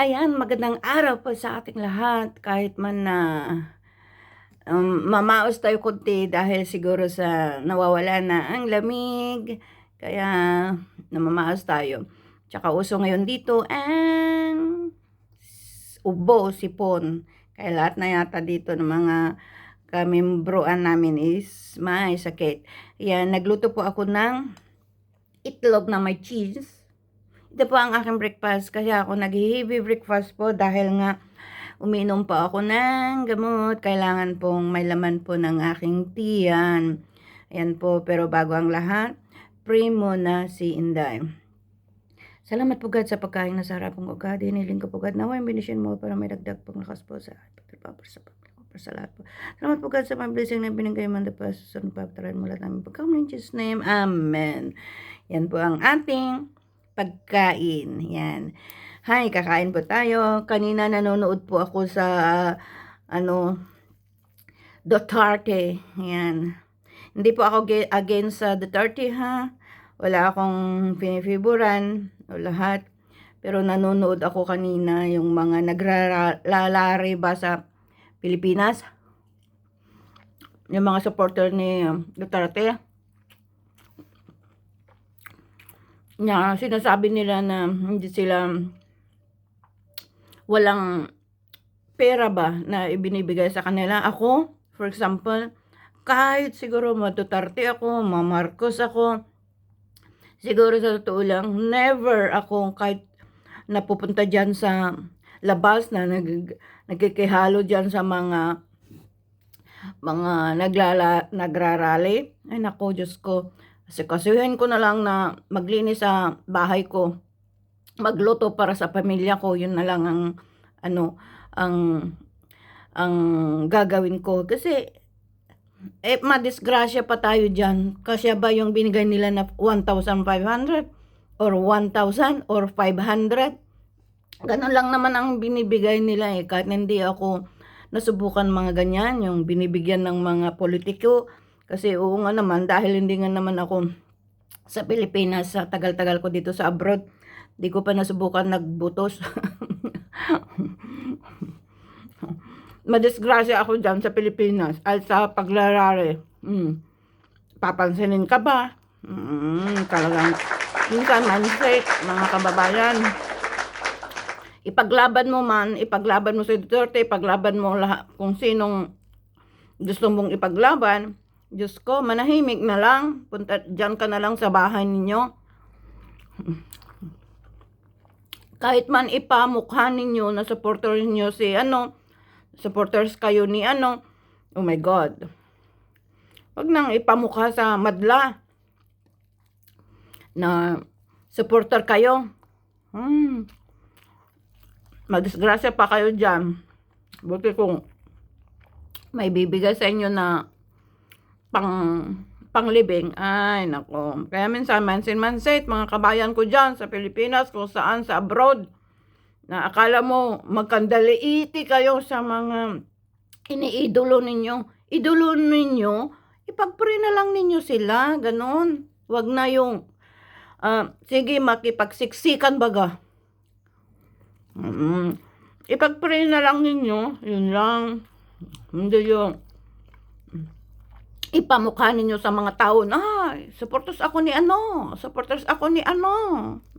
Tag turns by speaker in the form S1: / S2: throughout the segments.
S1: Ayan, magandang araw po sa ating lahat. Kahit man na um, mamaos tayo konti dahil siguro sa nawawala na ang lamig. Kaya namamaos tayo. Tsaka uso ngayon dito ang ubo, sipon. Kaya lahat na yata dito ng mga kamembroan namin is may sakit. Yan, nagluto po ako ng itlog na may cheese. Ito po ang aking breakfast kasi ako nag-heavy breakfast po dahil nga uminom po ako ng gamot. Kailangan pong may laman po ng aking tiyan. Ayan po, pero bago ang lahat, pray muna si Inday. Salamat po God sa pagkain na sa harapong ko God. Hiniling ko po God na benisyon mo para may dagdag pong lakas po sa pagpapar sa pagpapar sa lahat po. Salamat po God sa mga blessing na binigay mo na pa sa pagpapataran mo lahat namin pagkaman in Jesus name. Amen. Yan po ang ating pagkain. Yan. Hi, kakain po tayo. Kanina nanonood po ako sa ano Duterte. Yan. Hindi po ako against sa Duterte ha. Wala akong pinifiburan o lahat. Pero nanonood ako kanina yung mga nagralalari ba sa Pilipinas. Yung mga supporter ni Duterte. Na sinasabi nila na hindi sila walang pera ba na ibinibigay sa kanila. Ako, for example, kahit siguro matutarte ako, mamarcos ako, siguro sa totoo lang, never ako kahit napupunta dyan sa labas na nag, nagkikihalo dyan sa mga mga naglala, nagrarally. Ay nako, Diyos ko. Kasi kasuhin ko na lang na maglinis sa bahay ko. Magluto para sa pamilya ko. Yun na lang ang ano ang ang gagawin ko kasi eh madisgrasya pa tayo diyan. Kasi ba yung binigay nila na 1,500 or 1,000 or 500? Ganun lang naman ang binibigay nila eh. Kahit hindi ako nasubukan mga ganyan, yung binibigyan ng mga politiko. Kasi oo nga naman, dahil hindi nga naman ako sa Pilipinas, sa tagal-tagal ko dito sa abroad, di ko pa nasubukan nagbutos. Madisgrasya ako dyan sa Pilipinas ay sa paglarari. Mm. Papansinin ka ba? Mm, talagang minsan mindset, mga kababayan. Ipaglaban mo man, ipaglaban mo si Duterte, ipaglaban mo lahat kung sinong gusto mong ipaglaban. Diyos ko, manahimik na lang. Punta, dyan ka na lang sa bahay ninyo. Kahit man ipamukha ninyo na supporter ninyo si ano, supporters kayo ni ano, oh my God. Huwag nang ipamukha sa madla na supporter kayo. Hmm. Madisgrasya pa kayo dyan. Buti kung may bibigay sa inyo na pang panglibing. Ay, nako. Kaya minsan, mansin mansit, mga kabayan ko dyan sa Pilipinas, kung saan, sa abroad, na akala mo magkandaliiti kayo sa mga iniidolo ninyo. Idolo ninyo, ipagpuri na lang ninyo sila, ganon. Wag na yung, ah, sige, makipagsiksikan baga. Mm, ipagpuri na lang ninyo, yun lang. Hindi yung, ipamukha ninyo sa mga tao na, ay, supporters ako ni ano, supporters ako ni ano.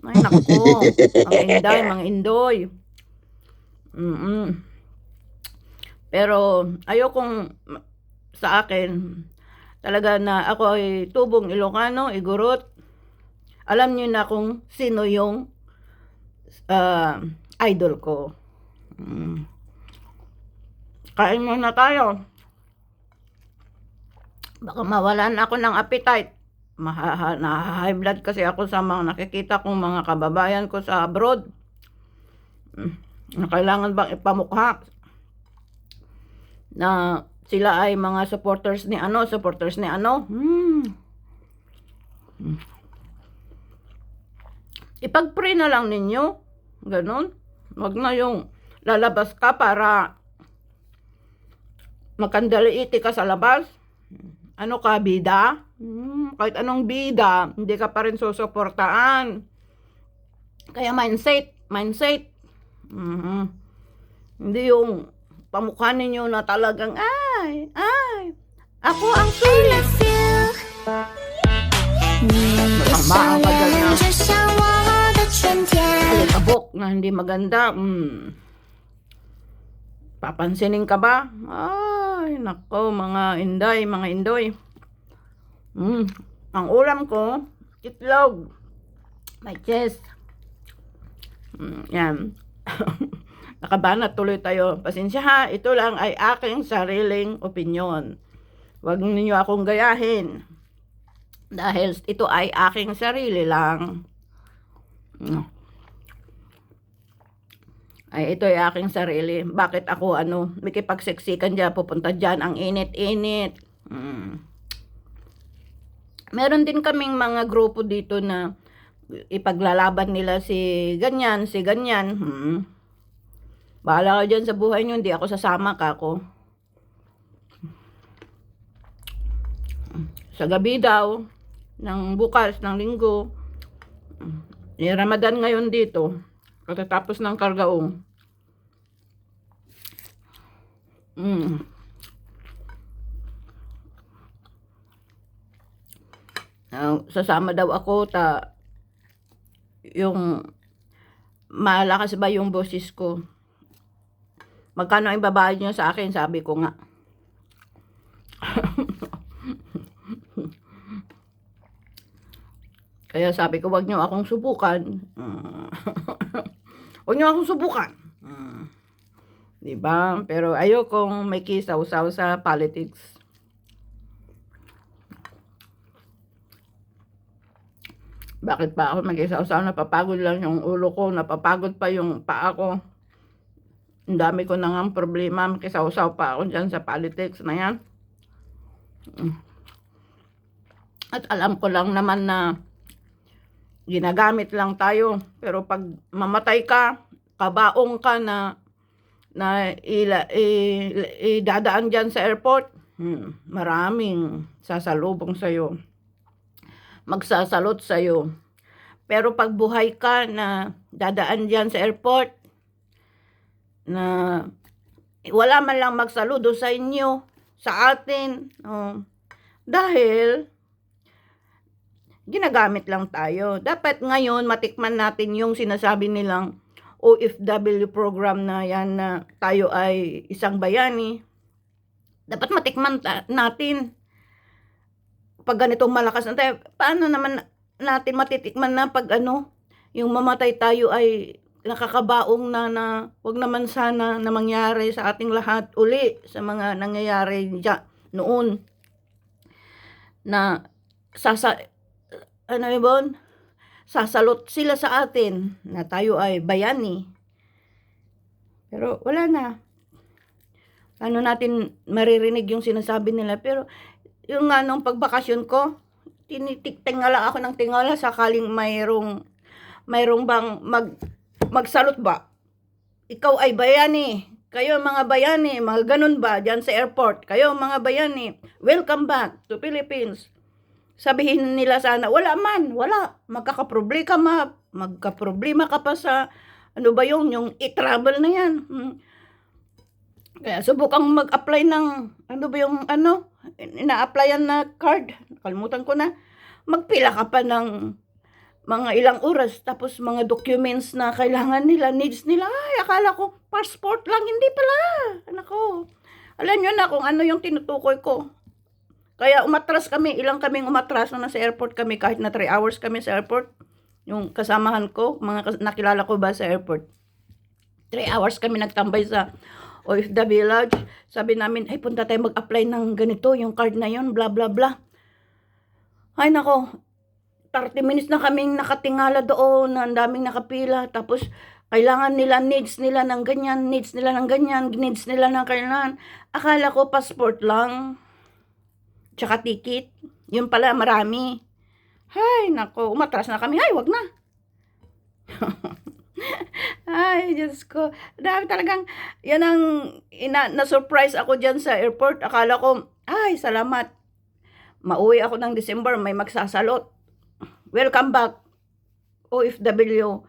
S1: Ay, nako, mga inday, mga indoy. Mm Pero, ayokong sa akin, talaga na ako ay tubong Ilocano, igurot. Alam niyo na kung sino yung ah, idol ko. Mm. Kain muna tayo baka mawalan ako ng appetite. Mahaha, blood kasi ako sa mga nakikita kong mga kababayan ko sa abroad. Na kailangan bang ipamukha na sila ay mga supporters ni ano, supporters ni ano. Hmm. Hmm. Ipag-pray na lang ninyo. Ganon. Wag na yung lalabas ka para makandaliiti ka sa labas. Ano ka, bida? Hmm, kahit anong bida, hindi ka pa rin susuportaan. Kaya mindset, mindset. Mm-hmm. Hindi yung pamukha ninyo na talagang, ay, ay, ako ang sulit.
S2: I ang pagdala.
S1: Alikabok na hindi maganda. Mm. Papansinin ka ba? Ay, nako, mga inday, mga indoy. Mm. Ang ulam ko, itlog. May chest. Mm, yan. Nakabanat tuloy tayo. Pasensya ha, ito lang ay aking sariling opinion. Huwag ninyo akong gayahin. Dahil ito ay aking sarili lang. Mm. Ay, ito ay aking sarili. Bakit ako, ano, makipagseksikan dyan, pupunta dyan, ang init-init. Mm. Meron din kaming mga grupo dito na ipaglalaban nila si ganyan, si ganyan. Hmm. Bahala ka dyan sa buhay nyo, hindi ako sasama ka ako. Sa gabi daw, ng bukas, ng linggo, ni Ramadan ngayon dito, katatapos ng kargaong. Mm. Ah, sasama daw ako ta yung malakas ba yung boses ko. Magkano ang babayad niyo sa akin? Sabi ko nga. Kaya sabi ko, wag niyo akong subukan. Huwag niyo akong subukan. Mm. Diba? Pero ayokong may kisaw-saw sa politics. Bakit pa ako mag-isaw-saw? Napapagod lang yung ulo ko. Napapagod pa yung paa ko. Ang dami ko na nga problema. Makisaw-saw pa ako dyan sa politics na yan. At alam ko lang naman na ginagamit lang tayo. Pero pag mamatay ka, kabaong ka na na ila, i, idadaan dyan sa airport, hmm, maraming sasalubong sa'yo. Magsasalot sa'yo. Pero pag buhay ka na dadaan dyan sa airport, na wala man lang magsaludo sa inyo, sa atin, oh, dahil ginagamit lang tayo. Dapat ngayon matikman natin yung sinasabi nilang OFW program na yan na tayo ay isang bayani. Dapat matikman natin. Pag ganitong malakas na tayo, paano naman natin matitikman na pag ano, yung mamatay tayo ay nakakabaong na na wag naman sana na mangyari sa ating lahat uli sa mga nangyayari dyan, noon na sasa ano yun, sasalot sila sa atin na tayo ay bayani. Pero wala na. Paano natin maririnig yung sinasabi nila? Pero yung nga nung pagbakasyon ko, tinitiktingala ako ng tingala sakaling mayroong mayroong bang mag magsalot ba? Ikaw ay bayani. Kayo mga bayani, mga ganun ba dyan sa airport? Kayo mga bayani, welcome back to Philippines sabihin nila sana, wala man, wala. Magkakaproblema ka, ma, magkaproblema ka pa sa, ano ba yung, yung i-travel na yan. Hmm. Kaya subukang mag-apply ng, ano ba yung, ano, ina-applyan na card. Kalimutan ko na. Magpila ka pa ng mga ilang oras, tapos mga documents na kailangan nila, needs nila. Ay, akala ko, passport lang, hindi pala. Anak ko. Alam nyo na kung ano yung tinutukoy ko. Kaya umatras kami, ilang kaming umatras na nasa airport kami kahit na 3 hours kami sa airport. Yung kasamahan ko, mga nakilala ko ba sa airport. 3 hours kami nagtambay sa OFW Lodge. Sabi namin, ay punta tayo mag-apply ng ganito, yung card na yon bla bla bla. Ay nako, 30 minutes na kaming nakatingala doon, ang daming nakapila. Tapos, kailangan nila, needs nila ng ganyan, needs nila ng ganyan, needs nila ng kailangan. Akala ko passport lang tsaka ticket. Yun pala, marami. Hay, nako, umatras na kami. Ay, wag na. Ay, Diyos ko. Dami talagang, yan ang, ina, na-surprise ako dyan sa airport. Akala ko, ay, salamat. Mauwi ako ng December, may magsasalot. Welcome back, OFW.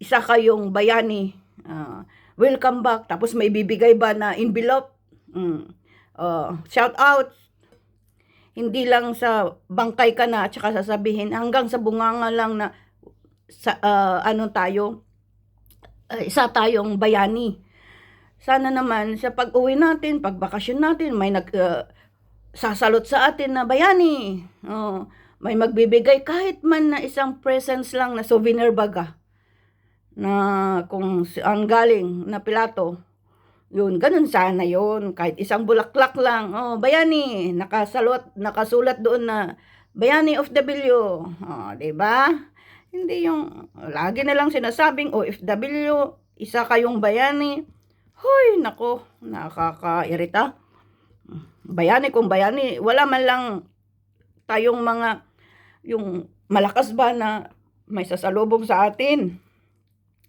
S1: Isa kayong bayani. Ah, welcome back. Tapos may bibigay ba na envelope? Mm. Oh, shout out. Hindi lang sa bangkay ka na at saka sasabihin hanggang sa bunganga lang na sa ah, ano tayo ah, isa tayong bayani. Sana naman sa pag-uwi natin, pagbakasyon natin, may nag ah, sasalot sa atin na bayani. Oh, may magbibigay kahit man na isang presents lang na souvenir baga na kung ang galing na pilato. Yun, ganun sana yun. Kahit isang bulaklak lang. Oh, bayani, nakasalot, nakasulat doon na Bayani of W. Oh, 'di ba? Hindi yung lagi na lang sinasabing OFW, isa kayong bayani. Hoy, nako, nakakairita. Bayani kung bayani, wala man lang tayong mga yung malakas ba na may sasalubong sa atin.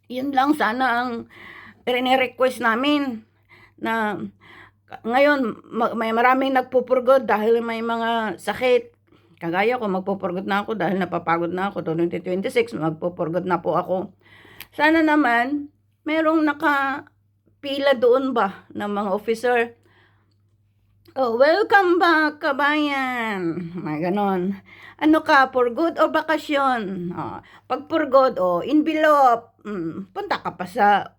S1: Yun lang sana ang rene-request namin na ngayon ma- may maraming nagpupurgod dahil may mga sakit. Kagaya ko, magpupurgod na ako dahil napapagod na ako. 2026, magpupurgod na po ako. Sana naman, merong nakapila doon ba ng mga officer Oh, welcome back, kabayan. May ganon. Ano ka, for good o bakasyon? Oh, pag for good, oh, envelope. Mm, punta ka pa sa,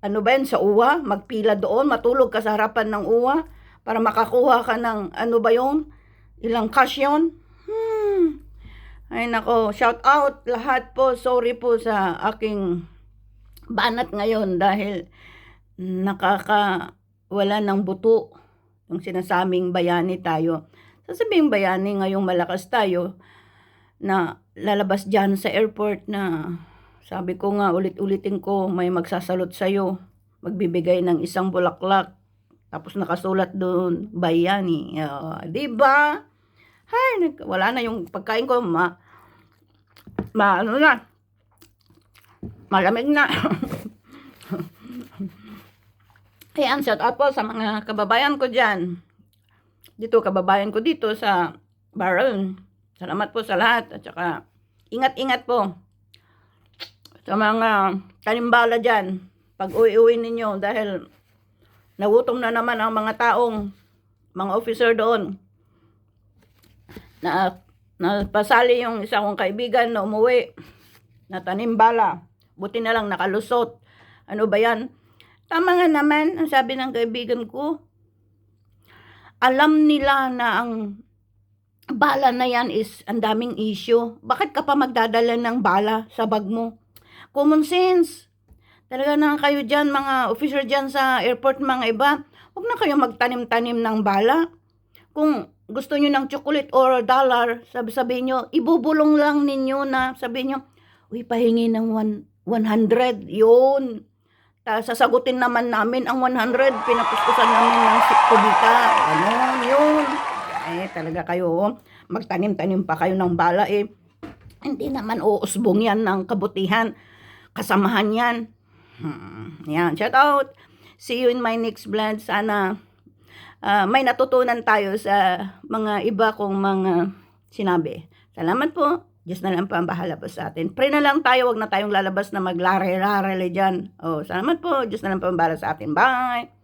S1: ano ba yan, sa uwa. Magpila doon, matulog ka sa harapan ng uwa para makakuha ka ng, ano ba yun? Ilang cash yun? Hmm. Ay nako, shout out lahat po. Sorry po sa aking banat ngayon dahil nakaka wala ng buto yung sinasabing bayani tayo. Sasabing bayani ngayong malakas tayo na lalabas dyan sa airport na sabi ko nga ulit-ulitin ko may magsasalot sa'yo magbibigay ng isang bulaklak tapos nakasulat doon bayani uh, ba hay nag- wala na yung pagkain ko ma, ma ano na malamig na Ayan, shout out po sa mga kababayan ko dyan. Dito, kababayan ko dito sa Baron. Salamat po sa lahat. At saka, ingat-ingat po sa mga tanimbala dyan. Pag uwi-uwi ninyo dahil nagutom na naman ang mga taong, mga officer doon. Na, napasali yung isa kong kaibigan na umuwi na tanimbala. Buti na lang nakalusot. Ano ba yan? Tama nga naman, ang sabi ng kaibigan ko, alam nila na ang bala na yan is ang daming issue. Bakit ka pa magdadala ng bala sa bag mo? Common sense. Talaga na kayo dyan, mga officer dyan sa airport, mga iba, huwag na kayo magtanim-tanim ng bala. Kung gusto nyo ng chocolate or dollar, sabi-sabihin nyo, ibubulong lang ninyo na, sabihin nyo, uy, pahingi ng one, 100, yun. Ta, sasagutin naman namin ang 100, pinapustusan namin ng kubita. Ganon, yun. Eh, talaga kayo, magtanim-tanim pa kayo ng bala eh. Hindi naman uusbong yan ng kabutihan. Kasamahan yan. Hmm, yan, shout out. See you in my next vlog. Sana ah, may natutunan tayo sa mga iba kong mga sinabi. Salamat po. Diyos na lang po ang bahala po sa atin. Pray na lang tayo, wag na tayong lalabas na maglare-rare dyan. Oh, salamat po. Diyos na lang po ang bahala sa atin. Bye!